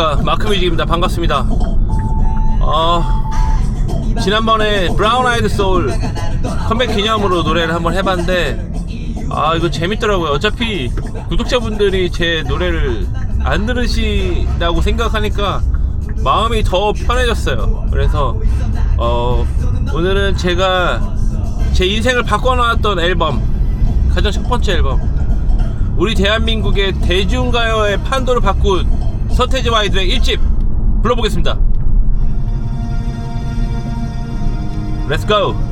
안녕하십니까. 마크뮤직입니다. 반갑습니다. 어, 지난번에 브라운 아이드 소울 컴백 기념으로 노래를 한번 해봤는데 아 이거 재밌더라고요. 어차피 구독자분들이 제 노래를 안 들으시다고 생각하니까 마음이 더 편해졌어요. 그래서 어, 오늘은 제가 제 인생을 바꿔놓았던 앨범 가장 첫 번째 앨범 우리 대한민국의 대중가요의 판도를 바꾼 서태지 와이드의 1집 불러보겠습니다. Let's go!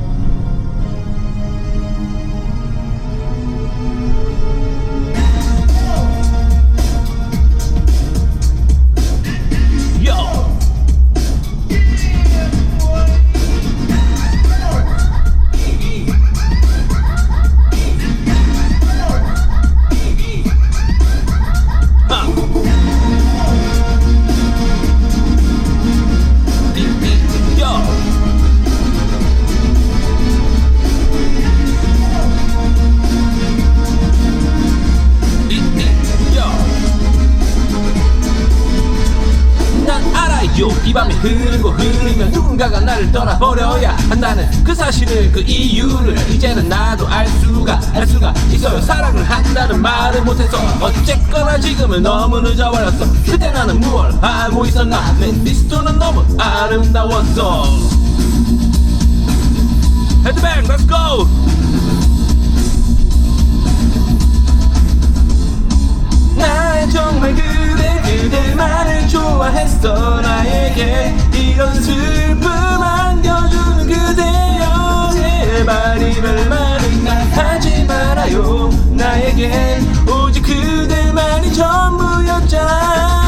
이 밤이 흐르고 흐르면 누군가가 나를 떠나버려야 한다는 그 사실을 그 이유를 이제는 나도 알 수가 알 수가 있어요. 사랑을 한다는 말을 못해서 어쨌거나 지금은 너무 늦어버렸어. 그때 나는 무얼 하고 있었나? 내 미스터는 너무 아름다웠어. 헤드뱅 렛츠고 난 정말 그대 그대만을 좋아했어. 나에게 이런 슬픔 안겨주는 그대여. 제발 이별만은 하지 말아요. 나에겐 오직 그대만이 전부였잖아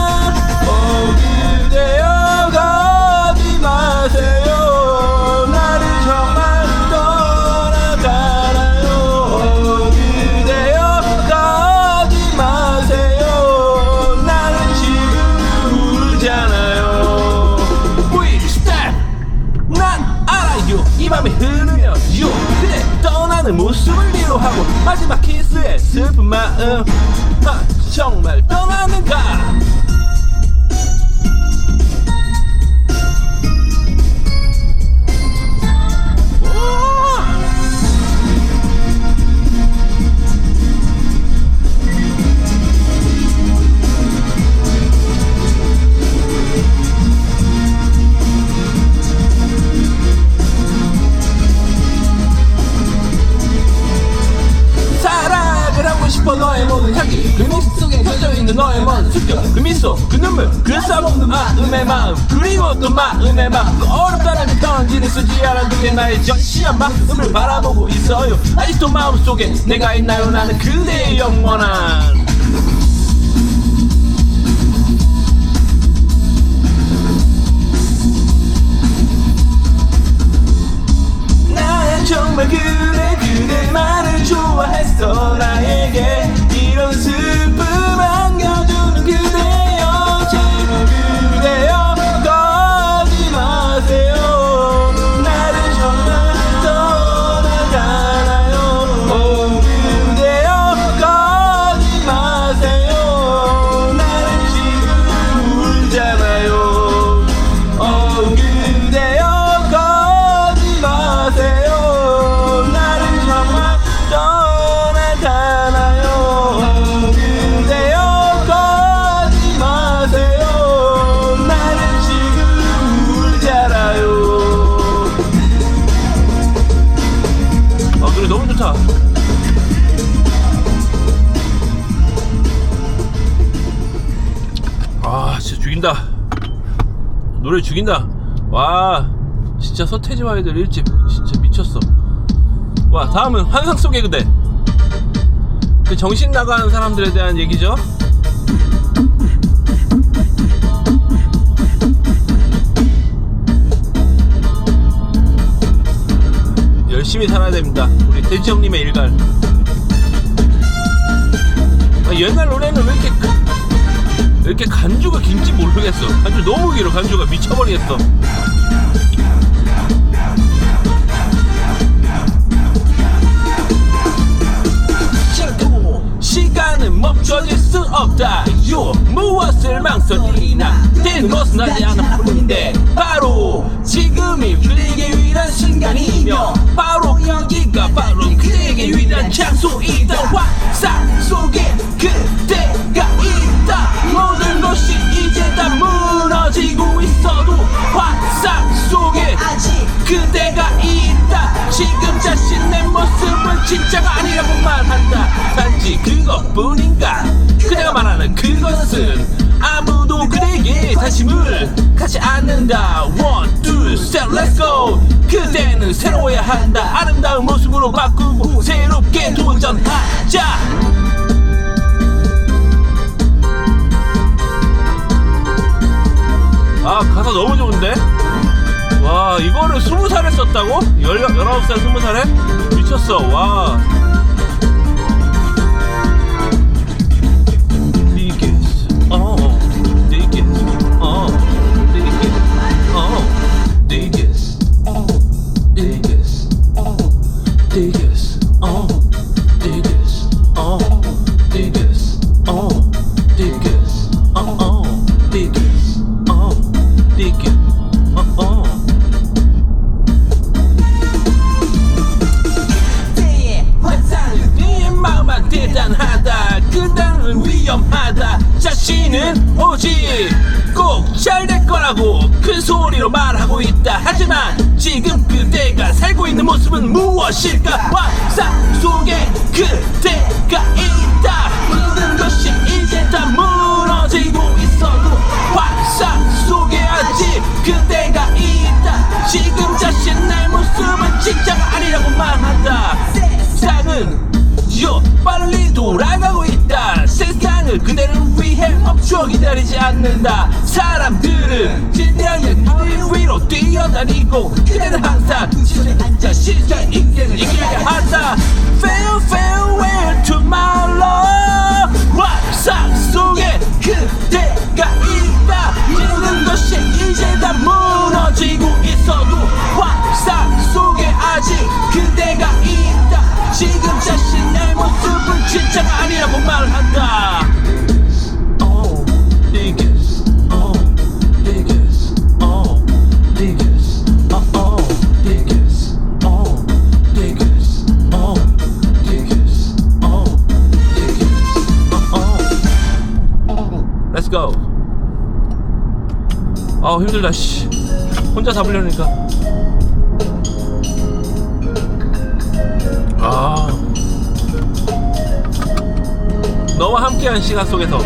너의 먼 습격 그 미소 그 눈물 그 싸먹는 마음의 마음. 그리고 또 마음의 마음. 그 어렵다는 던지는 쓰지 않은 그게 나의 전시한 마음을 바라보고 있어요. 아직도 마음속에 내가 있나요? 나는 그대의 영원한. 난 정말 그대 그대만을 좋아했어. 나에게 이런 슬픔 노래 죽인다. 와, 진짜 서태지 와이들 1집 진짜 미쳤어. 와, 다음은 환상 속의 그대. 그 정신 나가는 사람들에 대한 얘기죠. 열심히 살아야 됩니다. 우리 돼지 형님의 일갈. 아, 옛날 노래는 왜 이렇게 왜 이렇게 간주가 긴지 모르겠어. 간주 너무 길어. 간주가 미쳐버리겠어. 시간은 멈춰질 수 없다 요. 무엇을 망설이나 된 것은 하지 않았는데 바로 지금이 우리에게 유일한 순간이며 바로 여기가 바로 그에게 유일한 장소이다. 환상 속에 그대가 있 것이 이제 다 무너지고 있어도 환상 속에 그대가 있다. 지금 자신의 모습은 진짜가 아니라고 말한다. 단지 그것뿐인가? 그대가 말하는 그것은 아무도 그대에게 관심을 갖지 않는다. One, two, set, let's go. 그대는 새로워야 한다. 아름다운 모습으로 바꾸고 새롭게 도전하자 아 가사 너무 좋은데? 와 이거를 스무 살에 썼다고? 열, 열아홉 살 스무 살에? 미쳤어 와 않는다. 사람들은 진량의 길 위로 뛰어다니고 그대는 항상 시절에 앉아 시절 인생을 이겨야 한다. Fail farewell to my love 환상 속에 그대가 있다. 모든 것이 이제 다 무너지고 있어도 환상 속에 아직 그대가 있다. 지금 자신의 모습은 진짜가 아니라고 말한다 아 힘들다 씨. 혼자 잡으려니까. 아. 너와 함께한 시간 속에서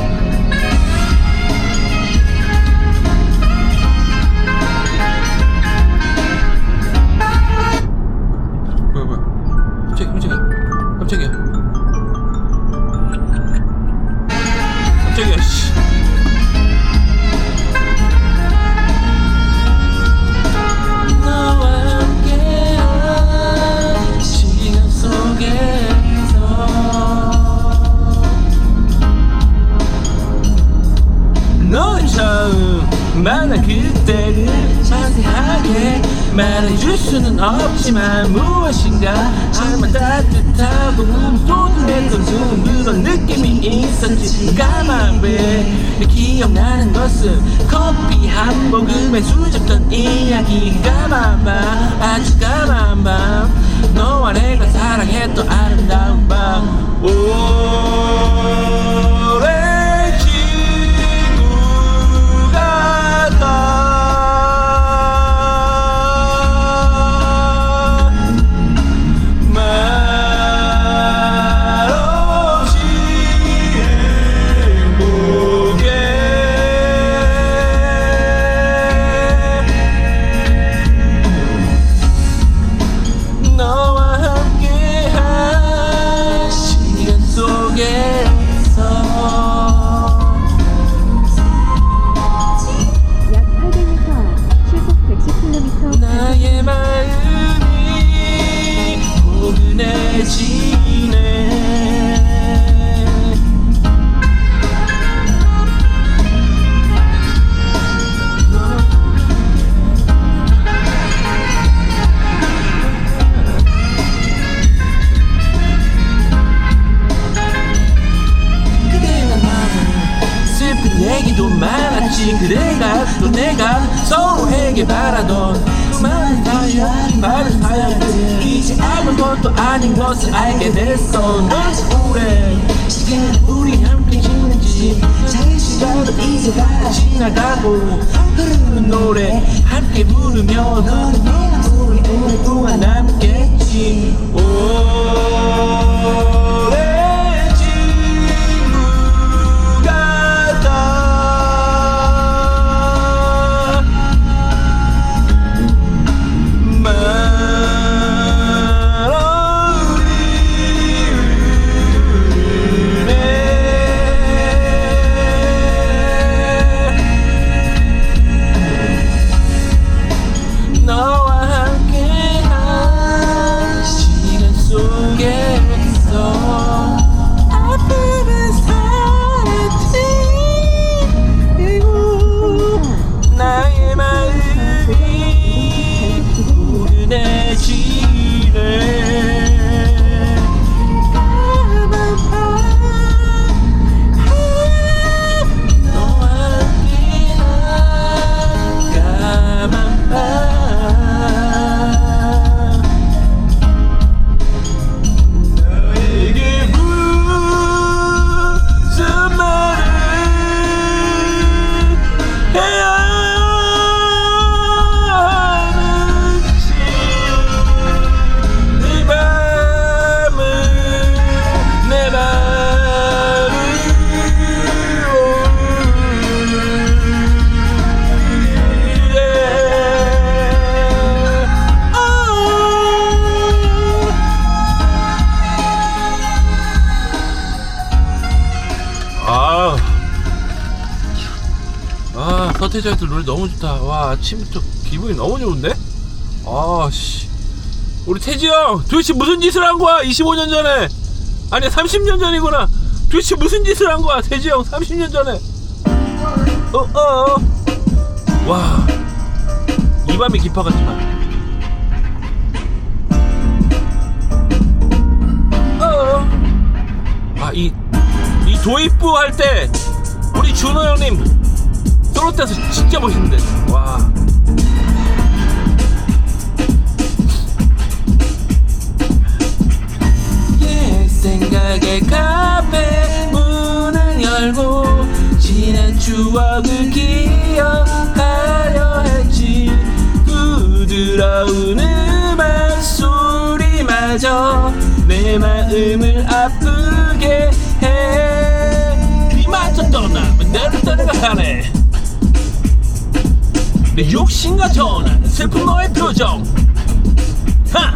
그때를 자세하게 말해줄 수는 없지만 무엇인가 정말 따뜻하고 쏟아내던 그런 느낌이 있었지. 가만 왜? 기억나는 것은 커피 한 모금에 수줍던 이야기. 가만 봐. 아주 가만 봐. 너와 내가 사랑했던 아름다운 밤. 오 이제 다 지나가고 흐르는 노래 함께 부르며 너는 우리 오랫동안 남겠지 서태지한테 노래 너무 좋다. 와 아침부터 기분이 너무 좋은데? 아 씨, 우리 태지 형 도대체 무슨 짓을 한 거야? 25년 전에 아니 30년 전이구나. 도대체 무슨 짓을 한 거야, 태지 형 30년 전에? 어, 어, 어. 와, 이 밤이 깊어갔지만. 어, 어. 아, 이, 이 도입부 할 때 우리 준호 형님 때서 진짜 멋있는데. 와. 옛 생각에 카페 문을 열고 지난 추억을 기억하려 했지 부드러운 음악 소리마저 내 마음을 아프게 해비 맞춰 떠나면 내를 떠나가네 내 욕심과 전한 슬픈 너의 표정 하!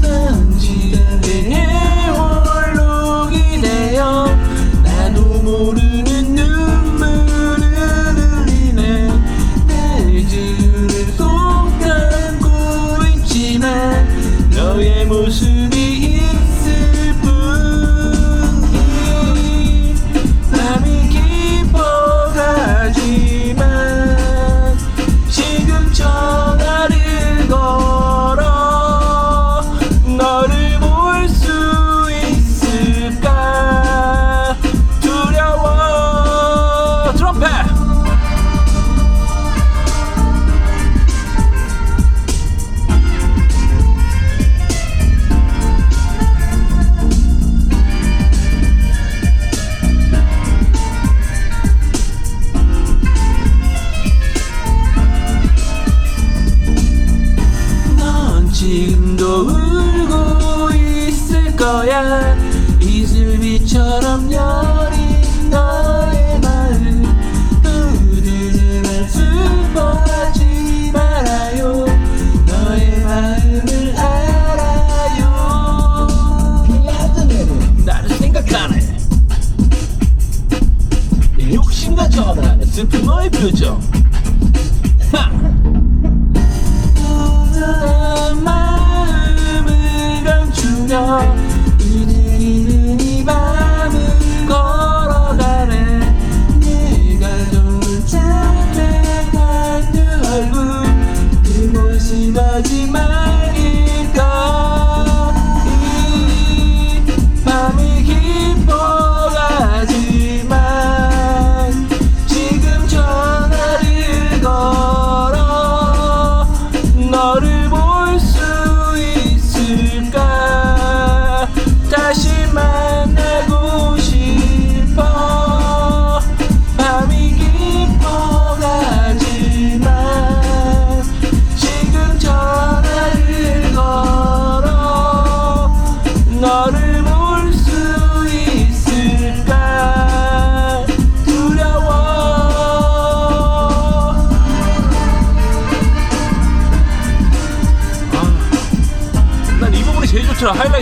난 지금 내게 홀로기 되어 나도 모르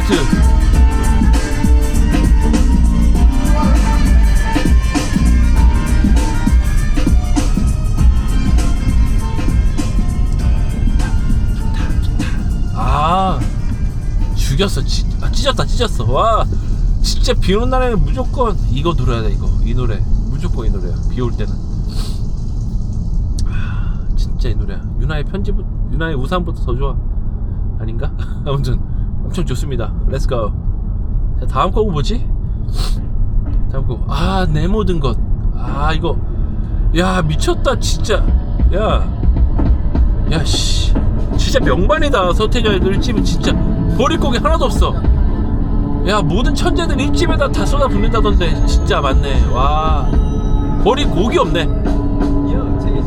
하이라이트 아 죽였어. 찢, 아, 찢었다 찢었어. 와 진짜 비 오는 날에는 무조건 이거 들어야 돼 이거. 이 노래. 무조건 이 노래야 비 올 때는. 아, 진짜 이 노래야. 유나의 편집 유나의 우산보다 더 좋아. 아닌가? 아무튼 엄청 좋습니다. 렛츠고 자 다음 곡은 뭐지? 다음 곡 아 내 모든 것 아 이거. 야 미쳤다 진짜. 야. 야 씨. 진짜 명반이다 서태지와 1집은 진짜. 버릴 곡이 하나도 없어. 야 모든 천재들 1집에다 다 쏟아 붓는다던데 진짜 맞네. 와. 버릴 곡이 없네.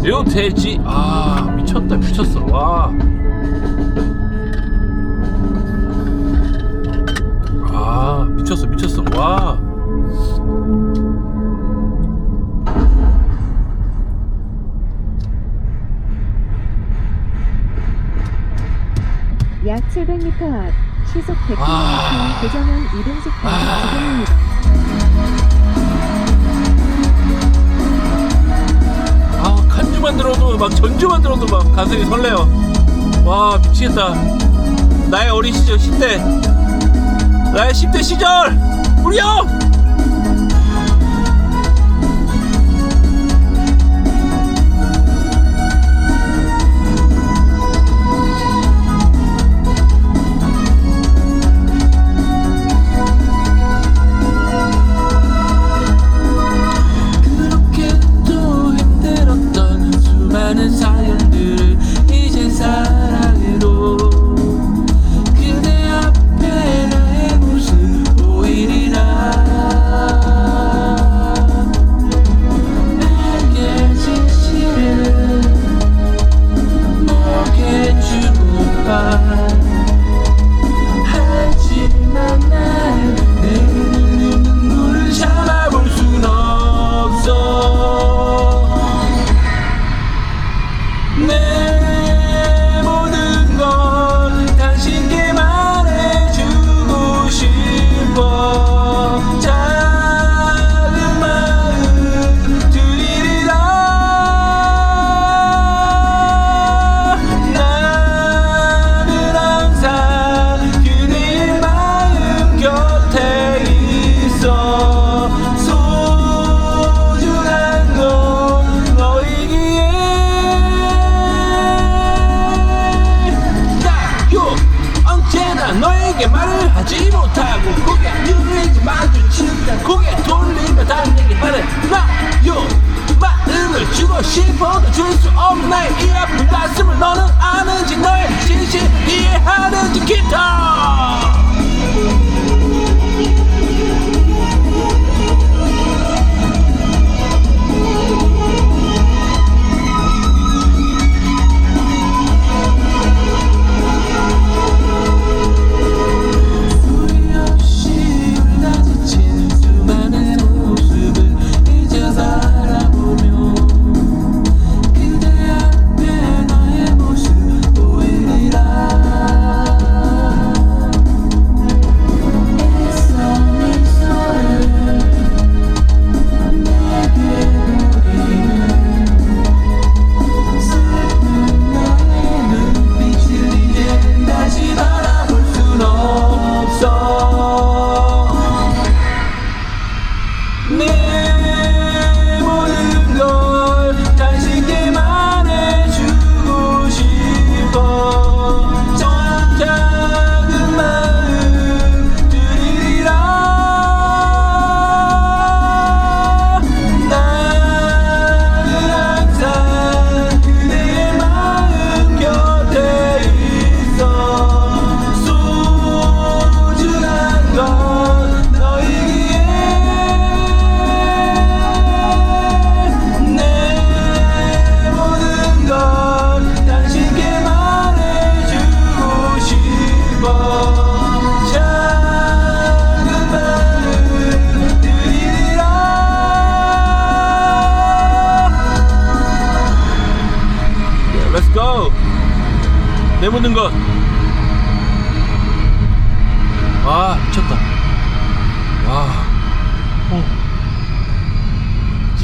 묘돼지. 아 미쳤다 미쳤어. 와 아, 미쳤어, 미쳤어. 와. 약 700m 앞 시속 100km 아. 대전항 이동속도 아. 지금입니다. 아, 간주만 들어도 막 전주만 들어도 막 가슴이 설레요. 와, 미치겠다. 나의 어린 시절 10대. 나의 10대 시절! 우리 형!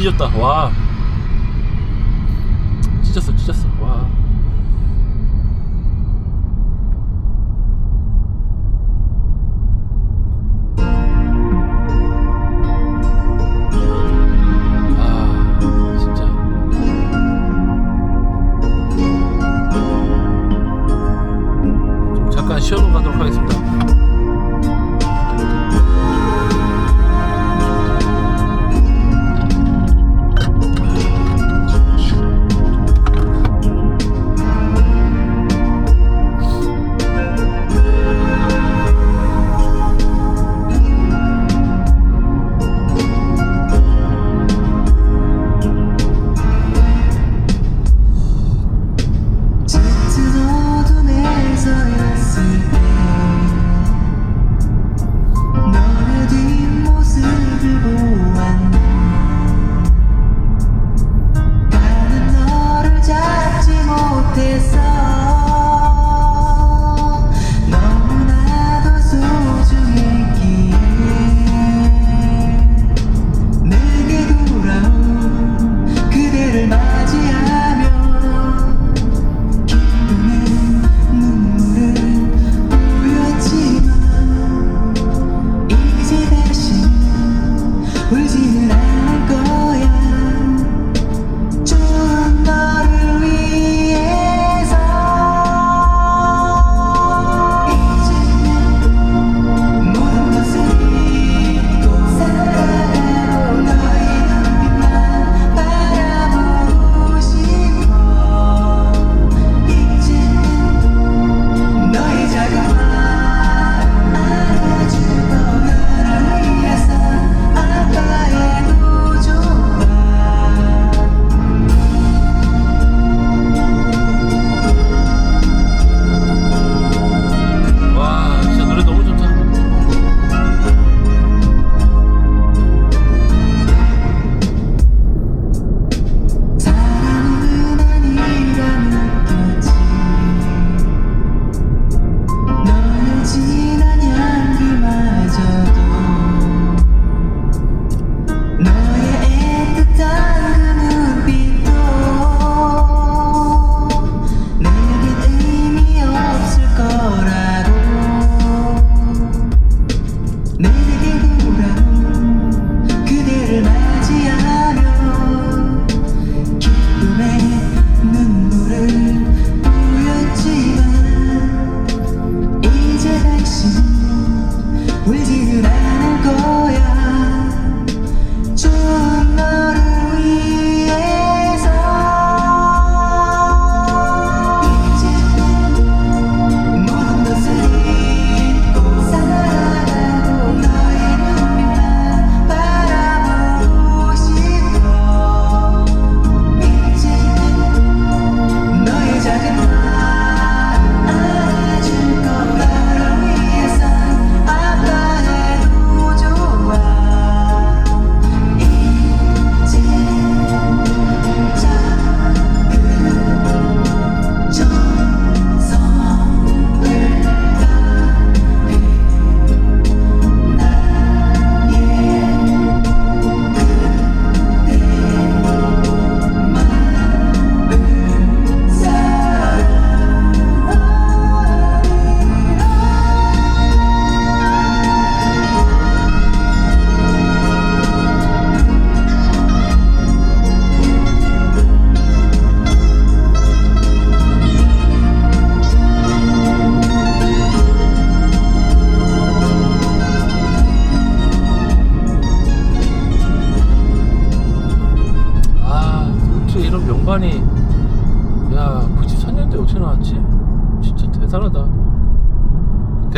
찢었다. 와. 찢었어 찢었어.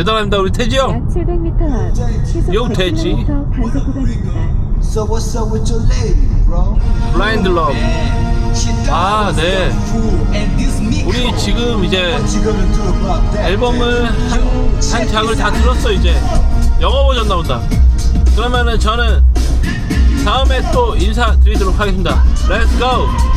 대단합니다 우리 태지 형. 700m 요 돼지. 블라인드 러브. 아, 네. 우리 지금 이제 앨범을 한, 한 장을 다 들었어 이제 영어 버전 나온다. 그러면은 저는 다음에 또 인사드리도록 하겠습니다. Let's go.